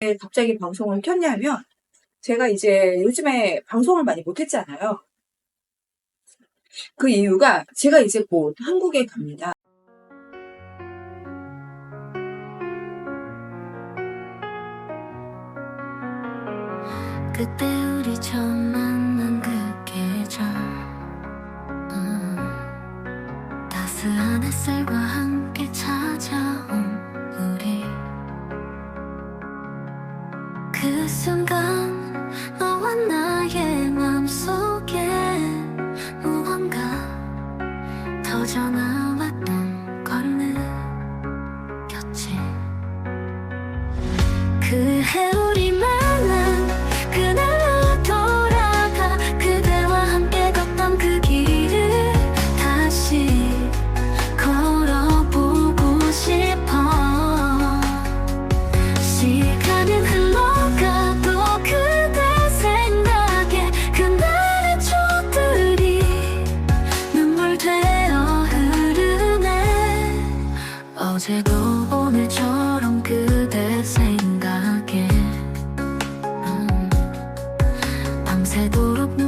왜 갑자기 방송을 켰냐면 제가 이제 요즘에 방송을 많이 못했잖아요. 그 이유가 제가 이제 곧 한국에 갑니다. 그때 우리 처음 밤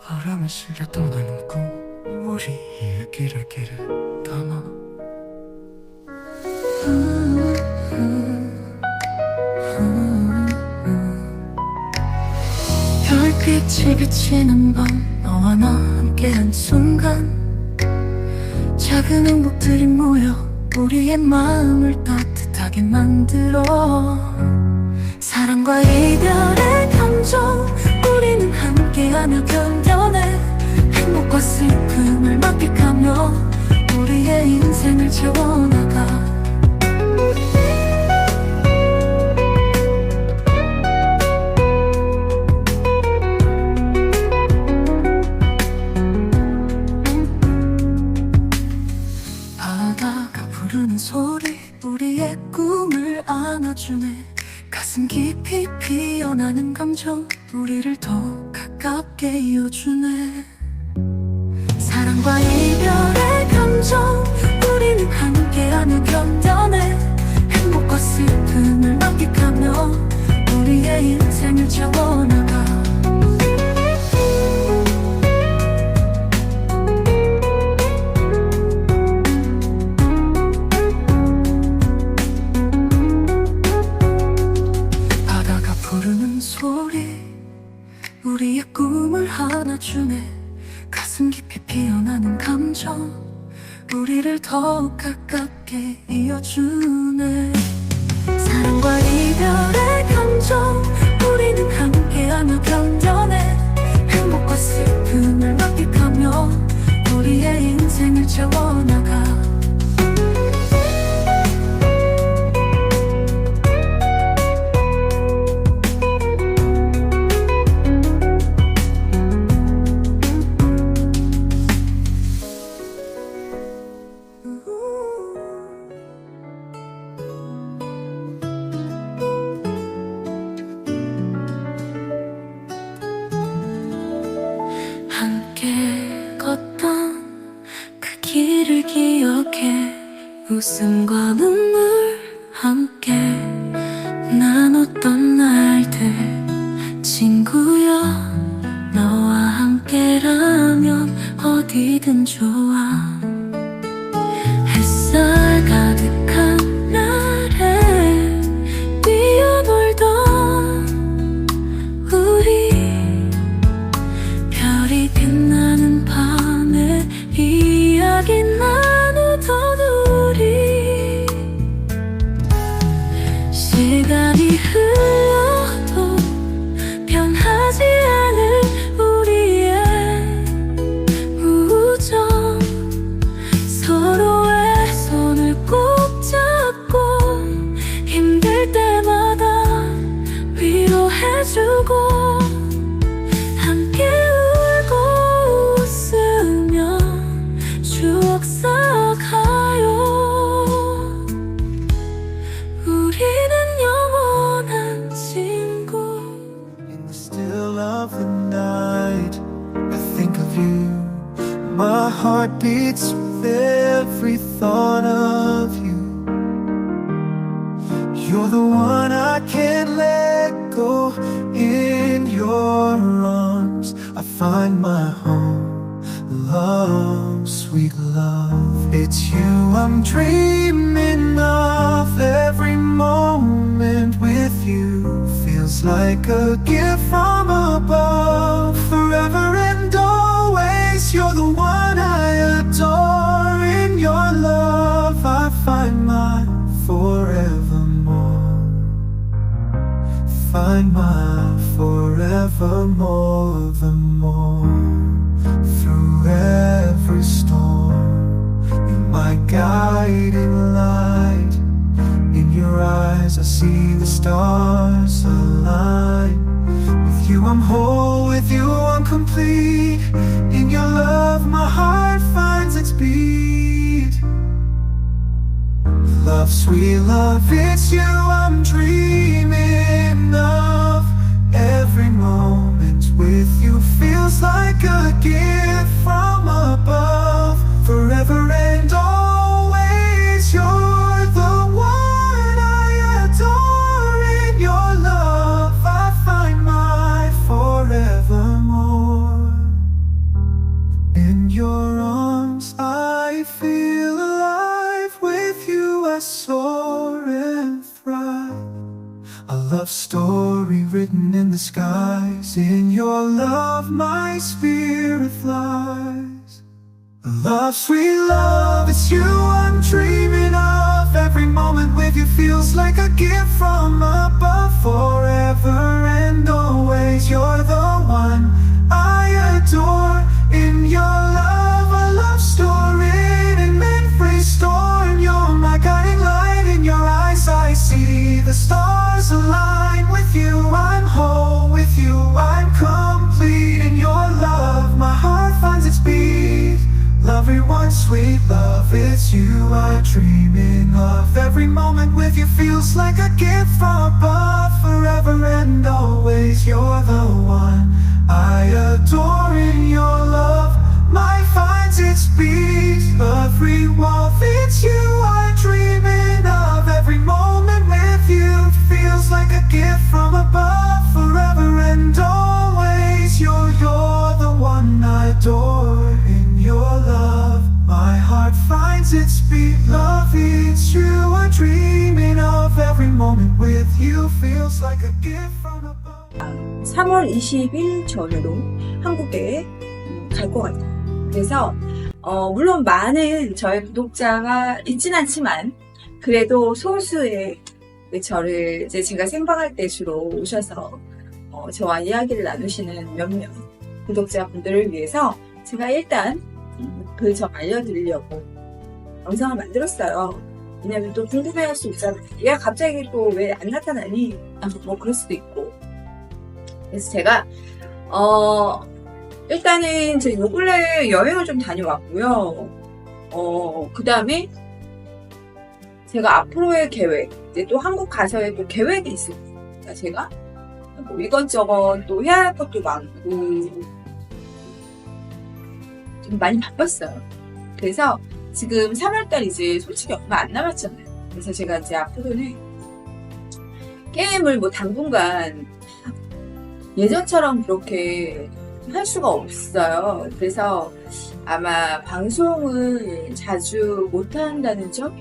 바람에 실려 떠나는 꿈 우리의 길을 길을 담아. 별빛이 비치는 밤 너와 나 함께한 순간. 작은 행복들이 모여 우리의 마음을 따뜻하게 만들어. 사랑과 이별의 감정 우리는 함께하며 견뎌내 행복과 슬픔을 만끽하며 우리의 인생을 채워나가 감정 우리를 더 가깝게 이어주네. 사랑과 이별의 감정 우리는 함께하며 견뎌내. 행복과 슬픔을 만끽하며 우리의 인생을 채 웃음과 눈물 함께 나눴던 날들. 친구야 너와 함께라면 어디든 좋아 heart beats with every thought of you. You're the one I can't let go. In your arms, I find my home. Love, sweet love. It's you I'm dreaming of. Every moment with you feels like a gift from above. Find my forevermore, the more through every storm. You're my guiding light. In your eyes, I see the stars align. With you, I'm whole. With you, I'm complete. In your love, my heart finds its beat. Love, sweet love, it's you I'm dreaming back again love story written in the skies. In your love, my spirit flies. Love, sweet love, it's you I'm dreaming of. Every moment with you feels like a gift from above. Forever and always, you're the one I adore. In your it's you I'm dreaming of. Every moment with you feels like a gift from above. Forever and always, you're the one I adore. 3월 20일 전으로 한국에 갈 것 같아요. 그래서 어, 물론 많은 저의 구독자가 있진 않지만 그래도 소수의 저를 이제 제가 생방할 때 주로 오셔서 어, 저와 이야기를 나누시는 몇몇 구독자분들을 위해서 제가 일단 그 점 알려드리려고 영상을 만들었어요. 왜냐면 또 궁금해할 수 있잖아요. 얘가 갑자기 또 왜 안 나타나니? 아, 뭐 그럴 수도 있고. 그래서 제가 어 일단은 제 요 근래 여행을 좀 다녀왔고요. 어 그 다음에 제가 앞으로의 계획 이제 또 한국 가서의 또 계획이 있습니다. 제가 뭐 이것저것 또 해야 할 것도 많고 좀 많이 바빴어요. 그래서 지금 3월달 이제 솔직히 얼마 안 남았잖아요. 그래서 제가 이제 앞으로는 게임을 뭐 당분간 예전처럼 그렇게 할 수가 없어요. 그래서 아마 방송을 자주 못 한다는 점?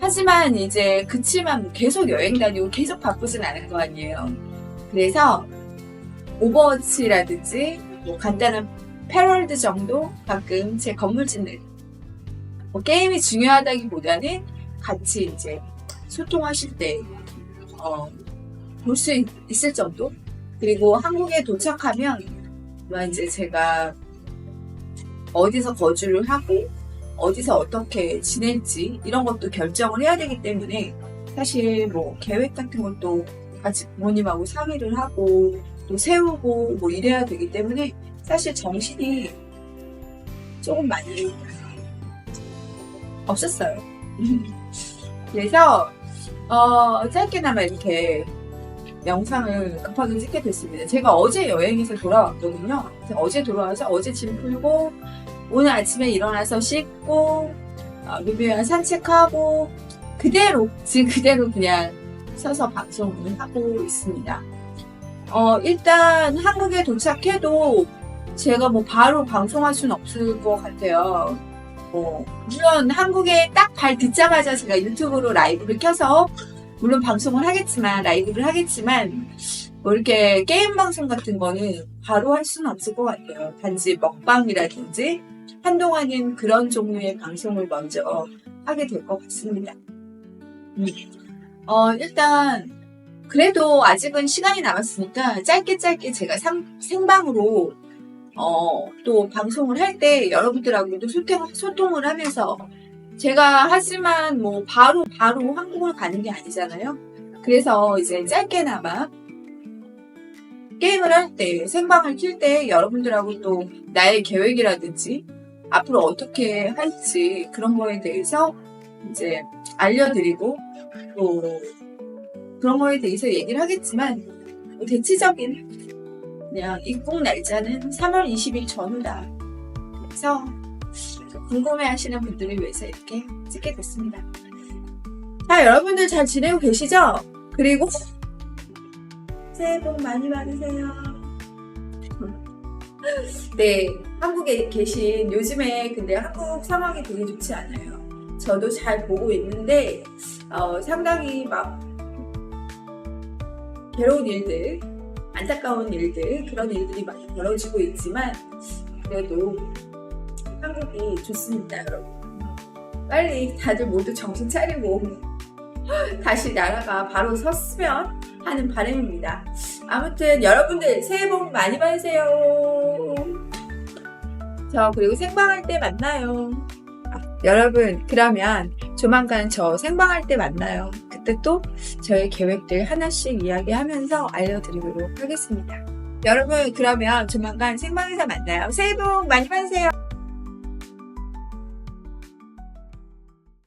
하지만 이제 그치만 계속 여행 다니고 계속 바쁘진 않을 거 아니에요. 그래서 오버워치라든지 뭐 간단한 패럴드 정도 가끔 제 건물 짓는 뭐 게임이 중요하다기보다는 같이 이제 소통하실 때 어, 볼 수 있을 정도? 그리고 한국에 도착하면 아마 이제 제가 어디서 거주를 하고 어디서 어떻게 지낼지 이런 것도 결정을 해야 되기 때문에 사실 뭐 계획 같은 것도 같이 부모님하고 상의를 하고 또 세우고 뭐 이래야 되기 때문에 사실 정신이 조금 많이 없었어요. 그래서 어, 짧게나마 이렇게 영상을 급하게 찍게 됐습니다. 제가 어제 여행에서 돌아왔거든요. 어제 돌아와서 어제 짐 풀고 오늘 아침에 일어나서 씻고 어, 루비랑 산책하고 그대로 지금 그대로 그냥 서서 방송을 하고 있습니다. 어, 일단 한국에 도착해도 제가 뭐 바로 방송할 수는 없을 것 같아요. 뭐 물론 한국에 딱 발 듣자마자 제가 유튜브로 라이브를 켜서 물론 방송을 하겠지만 라이브를 하겠지만 뭐 이렇게 게임 방송 같은 거는 바로 할 수는 없을 것 같아요. 단지 먹방이라든지 한동안은 그런 종류의 방송을 먼저 하게 될 것 같습니다. 음. 어, 일단 그래도 아직은 시간이 남았으니까 짧게 짧게 제가 상- 생방으로 어, 또 방송을 할 때 여러분들하고도 소통, 소통을 하면서 제가 하지만 뭐 바로 바로 한국을 가는 게 아니잖아요. 그래서 이제 짧게나마 게임을 할 때, 생방을 킬 때 여러분들하고 또 나의 계획이라든지 앞으로 어떻게 할지 그런 거에 대해서 이제 알려드리고 또 그런 거에 대해서 얘기를 하겠지만 뭐 대체적인 그냥 입국 날짜는 3월 20일 전후다. 그래서 궁금해 하시는 분들을 위해서 이렇게 찍게 됐습니다. 자, 여러분들 잘 지내고 계시죠? 그리고 새해 복 많이 받으세요. 네, 한국에 계신 요즘에 근데 한국 상황이 되게 좋지 않아요. 저도 잘 보고 있는데 어, 상당히 막 괴로운 일들, 안타까운 일들 그런 일들이 많이 벌어지고 있지만 그래도 한국이 좋습니다, 여러분. 빨리 다들 모두 정신 차리고 다시 나라가 바로 섰으면 하는 바람입니다. 아무튼 여러분들 새해 복 많이 받으세요. 저 그리고 생방할 때 만나요. 아, 여러분 그러면 조만간 저 생방할 때 만나요. 그때 또 저의 계획들 하나씩 이야기하면서 알려드리도록 하겠습니다. 여러분 그러면 조만간 생방에서 만나요. 새해 복 많이 받으세요.